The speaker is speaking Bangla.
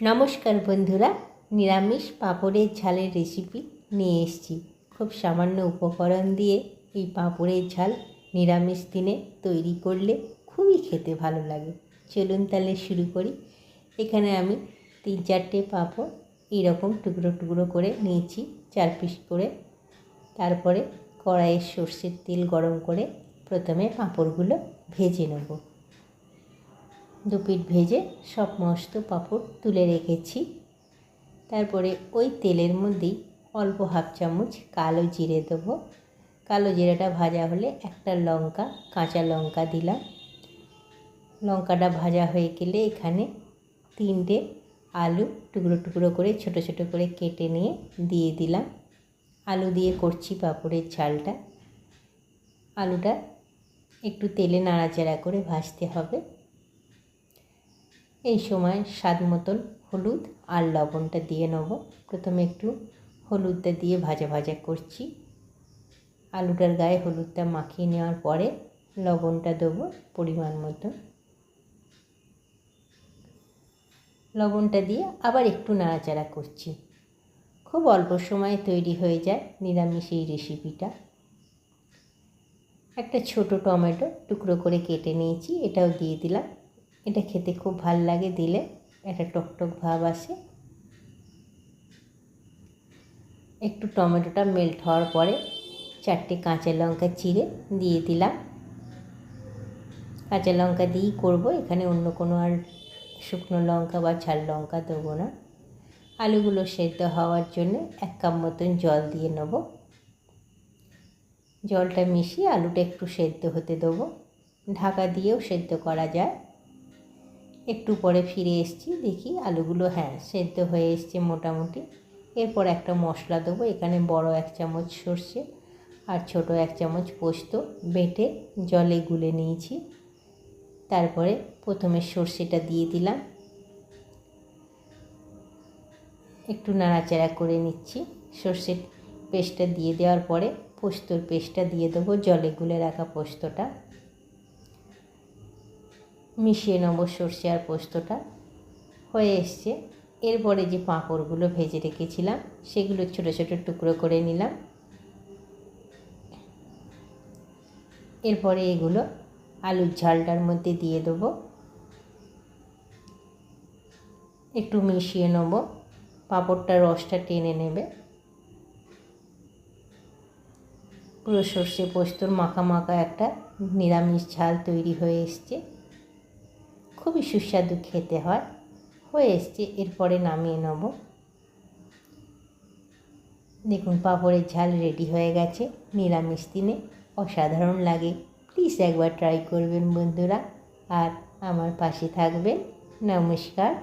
নমস্কার বন্ধুরা, নিরামিষ পাঁপড়ের ঝালের রেসিপি নিয়ে এসেছি। খুব সামান্য উপকরণ দিয়ে এই পাঁপড়ের ঝাল নিরামিষ দিনে তৈরি করলে খুবই খেতে ভালো লাগে। চলুন তাহলে শুরু করি। এখানে আমি তিন চারটে পাঁপড় এইরকম টুকরো টুকরো করে নিয়েছি, চার পিস করে। তারপরে কড়াইয়ে সর্ষের তেল গরম করে প্রথমে পাঁপড়গুলো ভেজে নেব। দু পিঠ ভেজে সব মস্ত পাঁপড় তুলে রেখেছি। তারপরে ওই তেলের মধ্যেই অল্প হাফ চামচ কালো জিরে দেবো। কালো জিরেটা ভাজা হলে একটা লঙ্কা, কাঁচা লঙ্কা দিলাম। লঙ্কাটা ভাজা হয়ে গেলে এখানে তিনটে আলু টুকরো টুকরো করে, ছোট ছোট করে কেটে নিয়ে দিয়ে দিলাম। আলু দিয়ে করছি পাঁপড়ের ঝালটা। আলুটা একটু তেলে নাড়াচাড়া করে ভাজতে হবে। এই সময় স্বাদ মতন হলুদ আর লবণটা দিয়ে নেব। প্রথমে একটু হলুদটা দিয়ে ভাজা ভাজা করছি। আলুটার গায়ে হলুদটা মাখিয়ে নেওয়ার পরে লবণটা দেবো পরিমাণ মতো লবণটা দিয়ে আবার একটু নাড়াচাড়া করছি। খুব অল্প সময়ে তৈরি হয়ে যায় নিরামিষ এই রেসিপিটা। একটা ছোট টমেটো টুকরো করে কেটে নিয়েছি, এটাও দিয়ে দিলাম। এটা খেতে খুব ভালো লাগে, দিলে একটা টকটক ভাব আসে। একটু টমেটোটা মেল্ট হওয়ার পরে চারটে কাঁচা লঙ্কা চিড়ে দিয়ে দিলাম। কাঁচা লঙ্কা দিয়েই করব, এখানে অন্য কোনো আর শুকনো লঙ্কা বা ঝাল লঙ্কা দেবো না। আলুগুলো সেদ্ধ হওয়ার জন্য এক কাপ মতন জল দিয়ে নেব। জলটা মিশিয়ে আলুটা একটু সেদ্ধ হতে দেবো। ঢাকা দিয়েও সেদ্ধ করা যায়। একটু পরে ফিরে এসেছি, দেখি আলুগুলো হ্যাঁ সেদ্ধ হয়ে এসছে মোটামুটি। এরপর একটা মশলা দেবো, এখানে বড় এক চামচ সর্ষে আর ছোট এক চামচ পোস্ত বেটে জলে গুলে নিয়েছি। তারপরে প্রথমে সর্ষেটা দিয়ে দিলাম। একটু নাড়াচাড়া করে নিচ্ছি। সর্ষের পেস্টটা দিয়ে দেওয়ার পরে পোস্তর পেস্টটা দিয়ে দেবো, জলে গুলে রাখা পোস্তটা। মিশিয়ে নেব সর্ষে আর পোস্তটা। হয়ে এসছে। এরপরে যে পাঁপড়গুলো ভেজে রেখেছিলাম, সেগুলো ছোটো ছোটো টুকরো করে নিলাম। এরপরে এগুলো আলুর ঝালটার মধ্যে দিয়ে দেবো। একটু মিশিয়ে নেব। পাঁপড়টার রসটা টেনে নেবে। পুরো সর্ষে পোস্তর মাখা মাখা একটা নিরামিষ ঝাল তৈরি হয়ে এসছে। খুবই সুস্বাদু খেতে হয়। হয়ে এসছে, এরপরে নামিয়ে নেব। দেখুন, পাঁপড়ের ঝাল রেডি হয়ে গেছে। নিরামিষ দিনে অসাধারণ লাগে। প্লিজ একবার ট্রাই করবেন বন্ধুরা। আর আমার পাশে থাকবেন। নমস্কার।